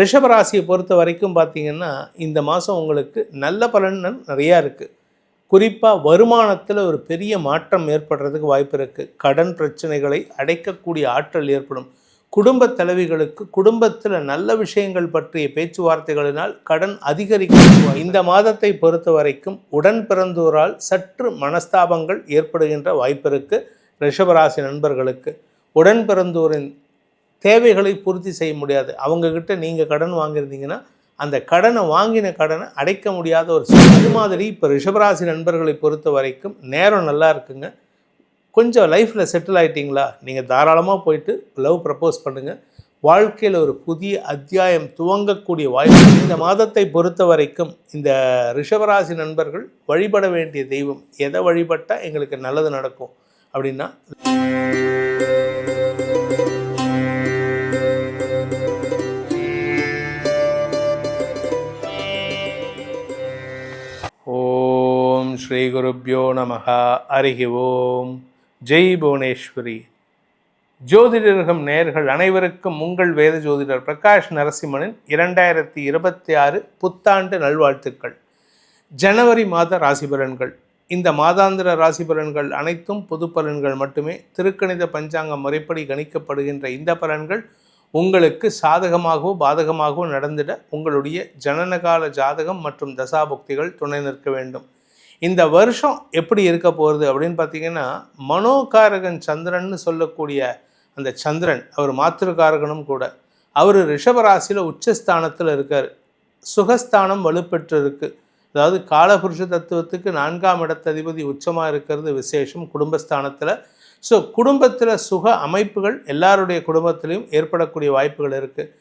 ரிஷபராசியை பொறுத்த வரைக்கும் பார்த்தீங்கன்னா இந்த மாதம் உங்களுக்கு நல்ல பலன்கள் நிறையா இருக்குது குறிப்பாக வருமானத்தில் ஒரு பெரிய மாற்றம் ஏற்படுறதுக்கு வாய்ப்பு இருக்குது கடன் பிரச்சனைகளை அடைக்கக்கூடிய ஆற்றல் ஏற்படும். குடும்ப தலைவிகளுக்கு குடும்பத்தில் நல்ல விஷயங்கள் பற்றிய பேச்சுவார்த்தைகளினால் கடன் அதிகரிக்கும். இந்த மாதத்தை பொறுத்த வரைக்கும் உடன் பிறந்தோரால் சற்று மனஸ்தாபங்கள் ஏற்படுகின்ற வாய்ப்பு இருக்குது ரிஷபராசி நண்பர்களுக்கு உடன் பிறந்தோரின் தேவைகளை பூர்த்தி செய்ய முடியாது. அவங்கக்கிட்ட நீங்கள் கடன் வாங்கியிருந்தீங்கன்னா அந்த கடனை வாங்கின கடனை அடைக்க முடியாத ஒரு சூழ்நிலை. அது மாதிரி இப்போ ரிஷபராசி நண்பர்களை பொறுத்த வரைக்கும் நேரம் நல்லா இருக்குங்க. கொஞ்சம் லைஃப்பில் செட்டில் ஆகிட்டிங்களா நீங்கள் தாராளமாக போயிட்டு லவ் ப்ரப்போஸ் பண்ணுங்கள் வாழ்க்கையில் ஒரு புதிய அத்தியாயம் துவங்கக்கூடிய வாய்ப்பு இந்த மாதத்தை பொறுத்த வரைக்கும் இந்த ரிஷபராசி நண்பர்கள் வழிபட வேண்டிய தெய்வம் எதை வழிபட்டால் எங்களுக்கு நல்லது நடக்கும் அப்படின்னா ஸ்ரீ குருப்யோ நமஹா. அருகி ஓம். ஜெய் புவனேஸ்வரி. ஜோதிடர்கம் நேர்கள் அனைவருக்கும் உங்கள் வேத ஜோதிடர் பிரகாஷ் நரசிம்மனின் இரண்டாயிரத்தி இருபத்தி ஆறு புத்தாண்டு நல்வாழ்த்துக்கள். ஜனவரி மாத ராசி பலன்கள் இந்த மாதாந்திர ராசி பலன்கள் அனைத்தும் பொது பலன்கள் மட்டுமே. திருக்கணித பஞ்சாங்கம் முறைப்படி கணிக்கப்படுகின்ற இந்த பலன்கள் உங்களுக்கு சாதகமாகவோ பாதகமாகவோ நடந்திட உங்களுடைய ஜனனகால ஜாதகம் மற்றும் தசாபுக்திகள் துணை நிற்க வேண்டும். இந்த வருஷம் எப்படி இருக்க போகிறது அப்படின்னு பார்த்தீங்கன்னா மனோகாரகன் சந்திரன்னு சொல்லக்கூடிய அந்த சந்திரன் அவர் மாத்திருக்காரகனும் கூட அவர் ரிஷபராசியில் உச்சஸ்தானத்தில் இருக்கார். சுகஸ்தானம் வலுப்பெற்று இருக்கு அதாவது காலபுருஷ தத்துவத்துக்கு நான்காம் இடத்ததிபதி உச்சமாக இருக்கிறது விசேஷம் குடும்பஸ்தானத்தில். ஸோ குடும்பத்தில் சுக அமைப்புகள் எல்லாருடைய குடும்பத்திலையும் ஏற்படக்கூடிய வாய்ப்புகள் இருக்குது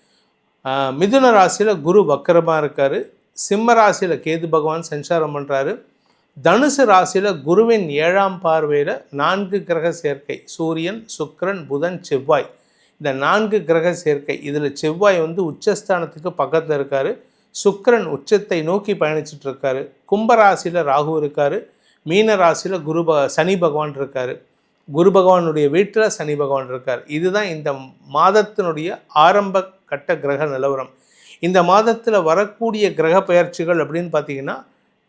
மிதுன ராசியில் குரு வக்கரமாக இருக்கார். சிம்ம ராசியில் கேது பகவான் சஞ்சாரம் பண்ணுறாரு தனுசு ராசியில் குருவின் ஏழாம் பார்வையில் நான்கு கிரக சேர்க்கை சூரியன் சுக்கரன் புதன் செவ்வாய். இந்த நான்கு கிரக சேர்க்கை இதில் செவ்வாய் வந்து உச்சஸ்தானத்துக்கு பக்கத்தில் இருக்கார். சுக்கரன் உச்சத்தை நோக்கி பயணிச்சுட்டு இருக்காரு. கும்பராசியில் ராகு இருக்கார். மீன ராசியில் குரு ப சனி பகவான் இருக்கார். குரு பகவானுடைய வீட்டில் சனி பகவான் இருக்கார். இதுதான் இந்த மாதத்தினுடைய ஆரம்ப கட்ட கிரக நிலவரம். இந்த மாதத்தில் வரக்கூடிய கிரக பெயர்ச்சிகள் அப்படின்னு பார்த்தீங்கன்னா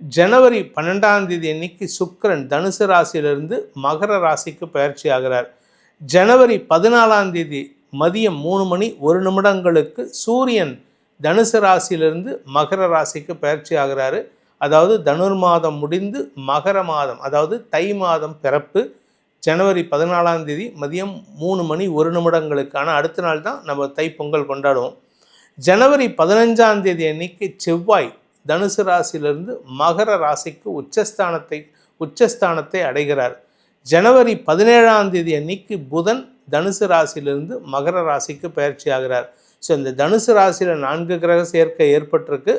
ஜனவரி பன்னெண்டாம் தேதி அன்னைக்கு சுக்கரன் தனுசு ராசியிலிருந்து மகர ராசிக்கு பயிற்சி ஆகிறார். ஜனவரி பதினாலாம் தேதி மதியம் மூணு மணி ஒரு நிமிடங்களுக்கு சூரியன் தனுசு ராசியிலிருந்து மகர ராசிக்கு பயிற்சி ஆகிறாரு. அதாவது தனுர் மாதம் முடிந்து மகர மாதம் அதாவது தை மாதம் பிறப்பு ஜனவரி பதினாலாம் தேதி மதியம் மூணு மணி ஒரு நிமிடங்களுக்கான அடுத்த நாள் தான் நம்ம தை பொங்கல் கொண்டாடுவோம். ஜனவரி பதினஞ்சாம் தேதி அன்னைக்கு செவ்வாய் தனுசு ராசியிலிருந்து மகர ராசிக்கு உச்சஸ்தானத்தை உச்சஸ்தானத்தை அடைகிறார். ஜனவரி பதினேழாம் தேதி அன்னைக்கு புதன் தனுசு ராசியிலிருந்து மகர ராசிக்கு பயிற்சி ஆகிறார். ஸோ இந்த தனுசு ராசியில் நான்கு கிரக சேர்க்கை ஏற்பட்டிருக்கு.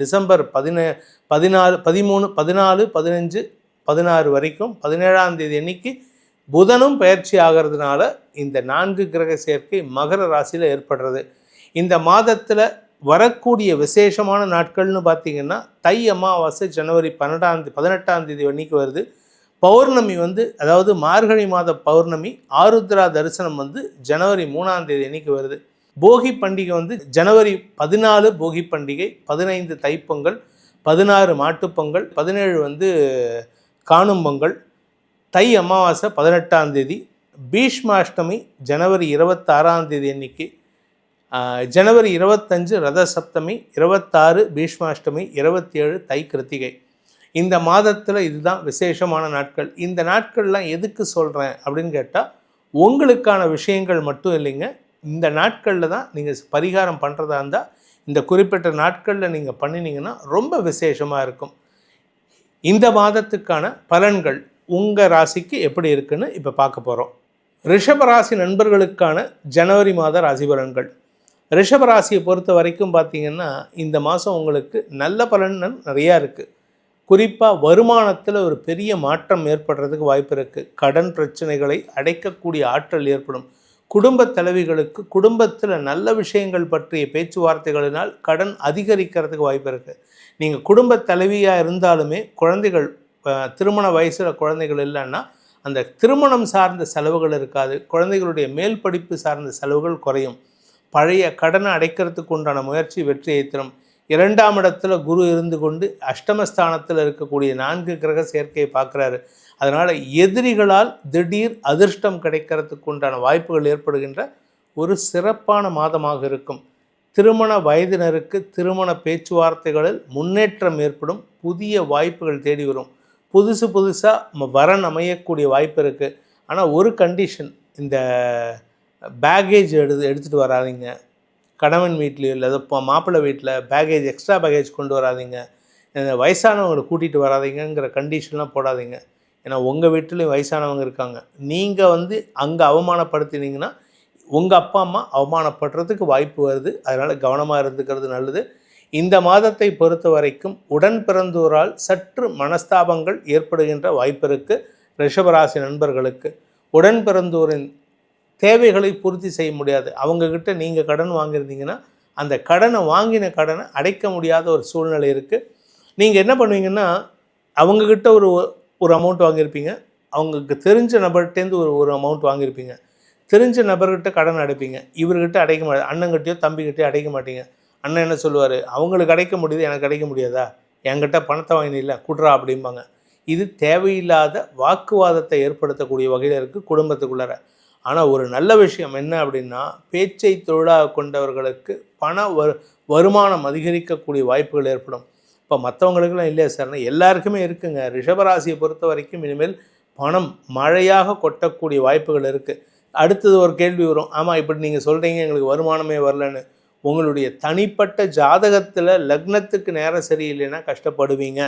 டிசம்பர் பதினே பதினாலு பதிமூணு பதினாலு பதினஞ்சு பதினாறு வரைக்கும் பதினேழாம் தேதி அன்னைக்கு புதனும் பயிற்சி ஆகிறதுனால இந்த நான்கு கிரக சேர்க்கை மகர ராசியில் ஏற்படுறது. இந்த மாதத்தில் வரக்கூடிய விசேஷமான நாட்கள்னு பார்த்தீங்கன்னா தை அமாவாசை ஜனவரி பன்னெண்டாம் தேதி பதினெட்டாம் தேதி அன்னைக்கு வருது. பௌர்ணமி வந்து அதாவது மார்கழி மாத பௌர்ணமி ஆருத்ரா தரிசனம் வந்து ஜனவரி மூணாம் தேதி அன்னைக்கு வருது. போகி பண்டிகை வந்து ஜனவரி பதினாலு போகி பண்டிகை பதினைந்து தைப்பொங்கல் பதினாறு மாட்டுப்பொங்கல் பதினேழு வந்து காணும் பொங்கல் தை அமாவாசை பதினெட்டாம் தேதி பீஷ்மாஷ்டமி ஜனவரி இருபத்தாறாம் தேதி அன்னைக்கு ஜனவரி இருபத்தஞ்சு ரத சப்தமி இருபத்தாறு பீஷ்மாஷ்டமி இருபத்தி ஏழு தை கிருத்திகை. இந்த மாதத்தில் இதுதான் விசேஷமான நாட்கள். இந்த நாட்கள்லாம் எதுக்கு சொல்கிறேன் அப்படின்னு கேட்டால் உங்களுக்கான விஷயங்கள் மட்டும் இல்லைங்க. இந்த நாட்களில் தான் நீங்கள் பரிகாரம் பண்ணுறதா இருந்தால் இந்த குறிப்பிட்ட நாட்களில் நீங்கள் பண்ணினீங்கன்னா ரொம்ப விசேஷமாக இருக்கும். இந்த மாதத்துக்கான பலன்கள் உங்கள் ராசிக்கு எப்படி இருக்குன்னு இப்போ பார்க்க போகிறோம் ரிஷபராசி நண்பர்களுக்கான ஜனவரி மாத ராசி பலன்கள். ரிஷபராசியை பொறுத்த வரைக்கும் பார்த்தீங்கன்னா இந்த மாதம் உங்களுக்கு நல்ல பலன்கள் நிறையா இருக்குது குறிப்பாக வருமானத்தில் ஒரு பெரிய மாற்றம் ஏற்படுறதுக்கு வாய்ப்பு இருக்குது கடன் பிரச்சனைகளை அடைக்கக்கூடிய ஆற்றல் ஏற்படும். குடும்ப தலைவிகளுக்கு குடும்பத்தில் நல்ல விஷயங்கள் பற்றிய பேச்சுவார்த்தைகளினால் கடன் அதிகரிக்கிறதுக்கு வாய்ப்பு இருக்குது நீங்கள் குடும்ப தலைவியாக இருந்தாலுமே குழந்தைகள் திருமண வயசில் குழந்தைகள் இல்லைன்னா அந்த திருமணம் சார்ந்த செலவுகள் இருக்காது. குழந்தைகளுடைய மேல் படிப்பு சார்ந்த செலவுகள் குறையும். பழைய கடனை அடைக்கிறதுக்கு உண்டான முயற்சி வெற்றியை தரும் இரண்டாம் இடத்துல குரு இருந்து கொண்டு அஷ்டமஸ்தானத்தில் இருக்கக்கூடிய நான்கு கிரக சேர்க்கையை பார்க்குறாரு. அதனால் எதிரிகளால் திடீர் அதிர்ஷ்டம் கிடைக்கிறதுக்கு உண்டான வாய்ப்புகள் ஏற்படுகின்ற ஒரு சிறப்பான மாதமாக இருக்கும். திருமண வயதினருக்கு திருமண பேச்சுவார்த்தைகளில் முன்னேற்றம் ஏற்படும் புதிய வாய்ப்புகள் தேடி வரும். புதுசு புதுசாக வரன் அமையக்கூடிய வாய்ப்பு இருக்குது ஆனால் ஒரு கண்டிஷன் இந்த பேகேஜ் எடுத்து எடுத்துகிட்டு வராதிங்க. கணவன் வீட்லேயோ இல்லை இப்போ மாப்பிள்ளை வீட்டில் பேகேஜ் எக்ஸ்ட்ரா பேகேஜ் கொண்டு வராதிங்க. வயசானவங்களை கூட்டிகிட்டு வராதிங்கிற கண்டிஷன்லாம் போடாதீங்க. ஏன்னா உங்கள் வீட்டிலையும் வயசானவங்க இருக்காங்க. நீங்கள் வந்து அங்கே அவமானப்படுத்தினீங்கன்னா உங்கள் அப்பா அம்மா அவமானப்படுறதுக்கு வாய்ப்பு வருது. அதனால் கவனமாக இருந்துக்கிறது நல்லது. இந்த மாதத்தை பொறுத்த வரைக்கும் உடன் பிறந்தோரால் சற்று மனஸ்தாபங்கள் ஏற்படுகின்ற வாய்ப்பு இருக்குது ரிஷபராசி நண்பர்களுக்கு. உடன் பிறந்தோரின் தேவைகளை பூர்த்தி செய்ய முடியாது. அவங்கக்கிட்ட நீங்கள் கடன் வாங்கியிருந்தீங்கன்னா அந்த கடனை வாங்கின கடனை அடைக்க முடியாத ஒரு சூழ்நிலை இருக்குது நீங்கள் என்ன பண்ணுவீங்கன்னா அவங்கக்கிட்ட ஒரு ஒரு அமௌண்ட் வாங்கியிருப்பீங்க. அவங்களுக்கு தெரிஞ்ச நபர்கிட்டேருந்து ஒரு ஒரு அமௌண்ட் வாங்கியிருப்பீங்க. தெரிஞ்ச நபர்கிட்ட கடன் அடைப்பீங்க. இவர்கிட்ட அடைக்க மாட்டேன் அண்ணங்கிட்டயோ தம்பிக்கிட்டயோ அடைக்க மாட்டீங்க. அண்ணன் என்ன சொல்லுவார்? அவங்களுக்கு அடைக்க முடியுது எனக்கு அடைக்க முடியாதா? என்கிட்ட பணத்தை வாங்கினில்ல குட்ரா அப்படிம்பாங்க. இது தேவையில்லாத வாக்குவாதத்தை ஏற்படுத்தக்கூடிய வகையில் இருக்குது குடும்பத்துக்குள்ளார. ஆனால் ஒரு நல்ல விஷயம் என்ன அப்படின்னா பேச்சை தொழிலாக கொண்டவர்களுக்கு பண வரு வருமானம் அதிகரிக்கக்கூடிய வாய்ப்புகள் ஏற்படும். இப்போ மற்றவங்களுக்குலாம் இல்லையா சார்? எல்லாருக்குமே இருக்குங்க. ரிஷபராசியை பொறுத்த வரைக்கும் இனிமேல் பணம் மழையாக கொட்டக்கூடிய வாய்ப்புகள் இருக்குது அடுத்தது ஒரு கேள்வி வரும். ஆமாம் இப்படி நீங்கள் சொல்கிறீங்க எங்களுக்கு வருமானமே வரலன்னு. உங்களுடைய தனிப்பட்ட ஜாதகத்தில் லக்னத்துக்கு நேரம் சரியில்லைன்னா கஷ்டப்படுவீங்க.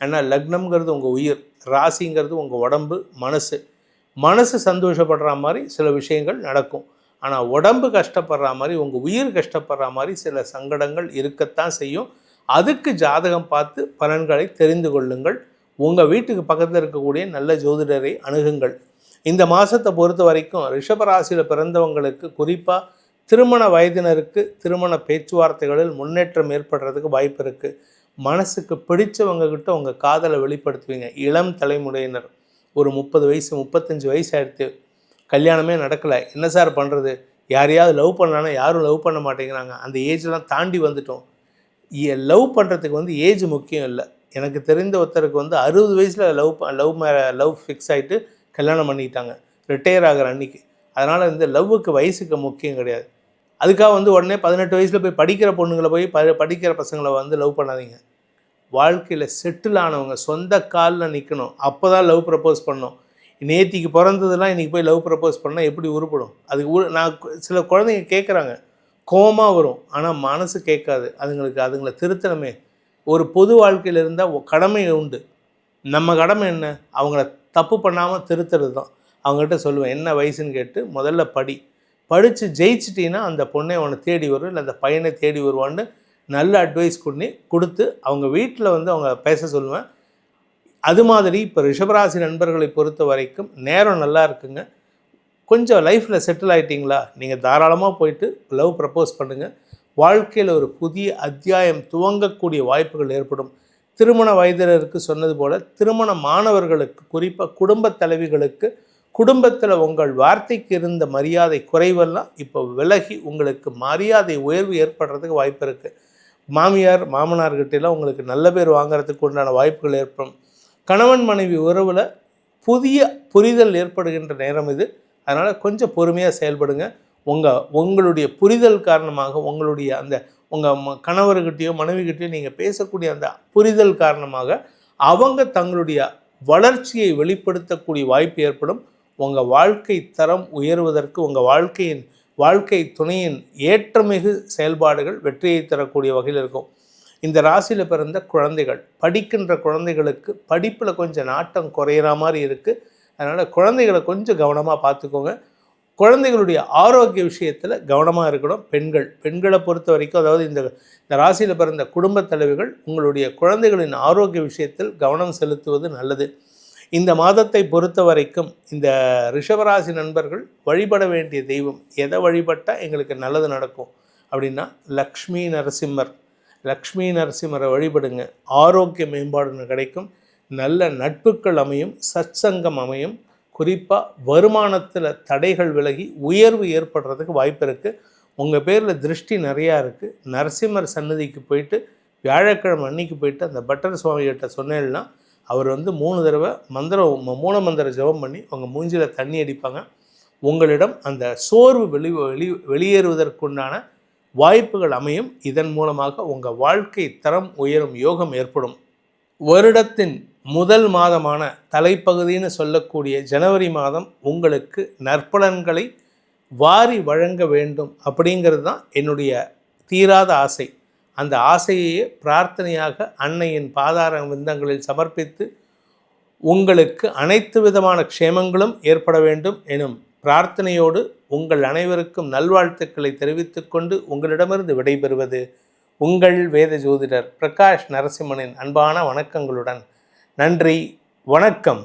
ஏன்னா லக்னம்ங்கிறது உங்கள் உயிர். ராசிங்கிறது உங்கள் உடம்பு மனசு. மனசு சந்தோஷப்படுற மாதிரி சில விஷயங்கள் நடக்கும். ஆனால் உடம்பு கஷ்டப்படுற மாதிரி உங்கள் உயிர் கஷ்டப்படுற மாதிரி சில சங்கடங்கள் இருக்கத்தான் செய்யும். அதுக்கு ஜாதகம் பார்த்து பலன்களை தெரிந்து கொள்ளுங்கள். உங்கள் வீட்டுக்கு பக்கத்தில் இருக்கக்கூடிய நல்ல ஜோதிடரை அணுகுங்கள். இந்த மாதத்தை பொறுத்த வரைக்கும் ரிஷபராசியில் பிறந்தவங்களுக்கு குறிப்பாக திருமண வயதினருக்கு திருமண பேச்சுவார்த்தைகளில் முன்னேற்றம் ஏற்படுறதுக்கு வாய்ப்பு இருக்குது மனசுக்கு பிடிச்சவங்கக்கிட்ட உங்கள் காதலை வெளிப்படுத்துவீங்க. இளம் தலைமுறையினர். ஒரு முப்பது வயசு முப்பத்தஞ்சு வயசு ஆயிடுத்து. கல்யாணமே நடக்கலை. என்ன சார் பண்ணுறது யாரையாவது லவ் பண்ணலான்னா யாரும் லவ் பண்ண மாட்டேங்கிறாங்க. அந்த ஏஜ்லாம் தாண்டி வந்துட்டோம். லவ் பண்ணுறதுக்கு வந்து ஏஜ் முக்கியம் இல்லை. எனக்கு தெரிந்த ஒருத்தருக்கு வந்து அறுபது வயசில் love love may love fix ஆகிட்டு கல்யாணம் பண்ணிக்கிட்டாங்க. ரிட்டையர் ஆகிற அன்னைக்கு. அதனால் இந்த லவ்வுக்கு வயசுக்கு முக்கியம் கிடையாது. அதுக்காக வந்து உடனே பதினெட்டு வயசில் போய் படிக்கிற பொண்ணுங்களை போய் ப படிக்கிற பசங்களை வந்து லவ் பண்ணாதீங்க. வாழ்க்கையில் செட்டில் ஆனவங்க சொந்த காலில் நிற்கணும் அப்போ தான் லவ் ப்ரப்போஸ் பண்ணோம். நேத்திக்கு பிறந்ததெல்லாம் இன்றைக்கி போய் லவ் ப்ரப்போஸ் பண்ணால் எப்படி உருப்படும்? அதுக்கு உரு நான் சில குழந்தைங்க கேட்குறாங்க கோபமாக வரும். ஆனால் மனசு கேட்காது. அதுங்களுக்கு அதுங்களை திருத்தணுமே. ஒரு பொது வாழ்க்கையில் இருந்தால் கடமை உண்டு. நம்ம கடமை என்ன? அவங்கள தப்பு பண்ணாமல் திருத்துறது தான் அவங்ககிட்ட சொல்லுவேன் என்ன வயசுன்னு கேட்டு முதல்ல படி. படித்து ஜெயிச்சிட்டின்னா அந்த பொண்ணை அவனை தேடி வரும் இல்லை அந்த பையனை தேடி வருவான்னு நல்ல அட்வைஸ் பண்ணி கொடுத்து அவங்க வீட்டில் வந்து அவங்க பேச சொல்லுவேன். அது மாதிரி இப்போ ரிஷபராசி நண்பர்களை பொறுத்த வரைக்கும் நேரம் நல்லா இருக்குங்க. கொஞ்சம் லைஃப்பில் செட்டில் ஆகிட்டிங்களா நீங்கள் தாராளமாக போயிட்டு லவ் ப்ரப்போஸ் பண்ணுங்கள் வாழ்க்கையில் ஒரு புதிய அத்தியாயம் துவங்கக்கூடிய வாய்ப்புகள் ஏற்படும். திருமண வயதினருக்கு சொன்னது போல் திருமண மாணவர்களுக்கு குறிப்பாக குடும்ப தலைவிகளுக்கு குடும்பத்தில் உங்கள் வார்த்தைக்கு இருந்த மரியாதை குறைவெல்லாம் இப்போ விலகி உங்களுக்கு மரியாதை உயர்வு ஏற்படுறதுக்கு வாய்ப்பு இருக்குது மாமியார் மாமனார்கிட்டலாம் உங்களுக்கு நல்ல பேர் வாங்குறதுக்கு உண்டான வாய்ப்புகள் ஏற்படும். கணவன் மனைவி உறவில் புதிய புரிதல் ஏற்படுகின்ற நேரம் இது. அதனால் கொஞ்சம் பொறுமையாக செயல்படுங்க. உங்கள் உங்களுடைய புரிதல் காரணமாக உங்களுடைய அந்த உங்கள் கணவர்கிட்டையோ மனைவிகிட்டையோ நீங்கள் பேசக்கூடிய அந்த புரிதல் காரணமாக அவங்க தங்களுடைய வளர்ச்சியை வெளிப்படுத்தக்கூடிய வாய்ப்பு ஏற்படும். உங்கள் வாழ்க்கை தரம் உயர்வதற்கு உங்கள் வாழ்க்கையின் வாழ்க்கை துணையின் ஏற்றமிகு செயல்பாடுகள் வெற்றியை தரக்கூடிய வகையில் இருக்கும். இந்த ராசியில் பிறந்த குழந்தைகள் படிக்கின்ற குழந்தைகளுக்கு படிப்பில் கொஞ்சம் நாட்டம் குறையிற மாதிரி இருக்குது அதனால் குழந்தைகளை கொஞ்சம் கவனமாக பார்த்துக்கோங்க. குழந்தைகளுடைய ஆரோக்கிய விஷயத்தில் கவனமாக இருக்கணும். பெண்கள் பெண்களை பொறுத்த வரைக்கும் அதாவது இந்த இந்த ராசியில் பிறந்த குடும்பத் தலைவர்கள் உங்களுடைய குழந்தைகளின் ஆரோக்கிய விஷயத்தில் கவனம் செலுத்துவது நல்லது. இந்த மாதத்தை பொறுத்த வரைக்கும் இந்த ரிஷபராசி நண்பர்கள் வழிபட வேண்டிய தெய்வம் எதை வழிபட்டால் எங்களுக்கு நல்லது நடக்கும் அப்படின்னா லக்ஷ்மி நரசிம்மர். லக்ஷ்மி நரசிம்மரை வழிபடுங்க. ஆரோக்கிய மேம்பாடு கிடைக்கும். நல்ல நட்புகள் அமையும். சத்சங்கம் அமையும். குறிப்பாக வருமானத்தில் தடைகள் விலகி உயர்வு ஏற்படுறதுக்கு வாய்ப்பு இருக்குது உங்கள் பேரில் திருஷ்டி நிறையா இருக்குது நரசிம்மர் சன்னதிக்கு போயிட்டு வியாழக்கிழமை அன்னைக்கு போயிட்டு அந்த பட்டர் சுவாமிகிட்ட சொன்னேன்னா அவர் வந்து மூணு தடவை மந்திரம் மூல மந்திர ஜெபம் பண்ணி உங்கள் மூஞ்சியில் தண்ணி அடிப்பாங்க. உங்களிடம் அந்த சோர்வு வெளி வெளி வெளியேறுவதற்குண்டான வாய்ப்புகள் அமையும். இதன் மூலமாக உங்கள் வாழ்க்கை தரம் உயரும் யோகம் ஏற்படும். வருடத்தின் முதல் மாதமான தலைப்பகுதின்னு சொல்லக்கூடிய ஜனவரி மாதம் உங்களுக்கு நற்பலன்களை வாரி வழங்க வேண்டும் அப்படிங்கிறது தான் என்னுடைய தீராத ஆசை. அந்த ஆசையையே பிரார்த்தனையாக அன்னையின் பாதார விந்தங்களில் சமர்ப்பித்து உங்களுக்கு அனைத்து விதமான க்ஷேமங்களும் ஏற்பட வேண்டும் எனும் பிரார்த்தனையோடு உங்கள் அனைவருக்கும் நல்வாழ்த்துக்களை தெரிவித்துக்கொண்டு உங்களிடமிருந்து விடைபெறுவது உங்கள் வேத ஜோதிடர் பிரகாஷ் நரசிம்மனின் அன்பான வணக்கங்களுடன். நன்றி வணக்கம்.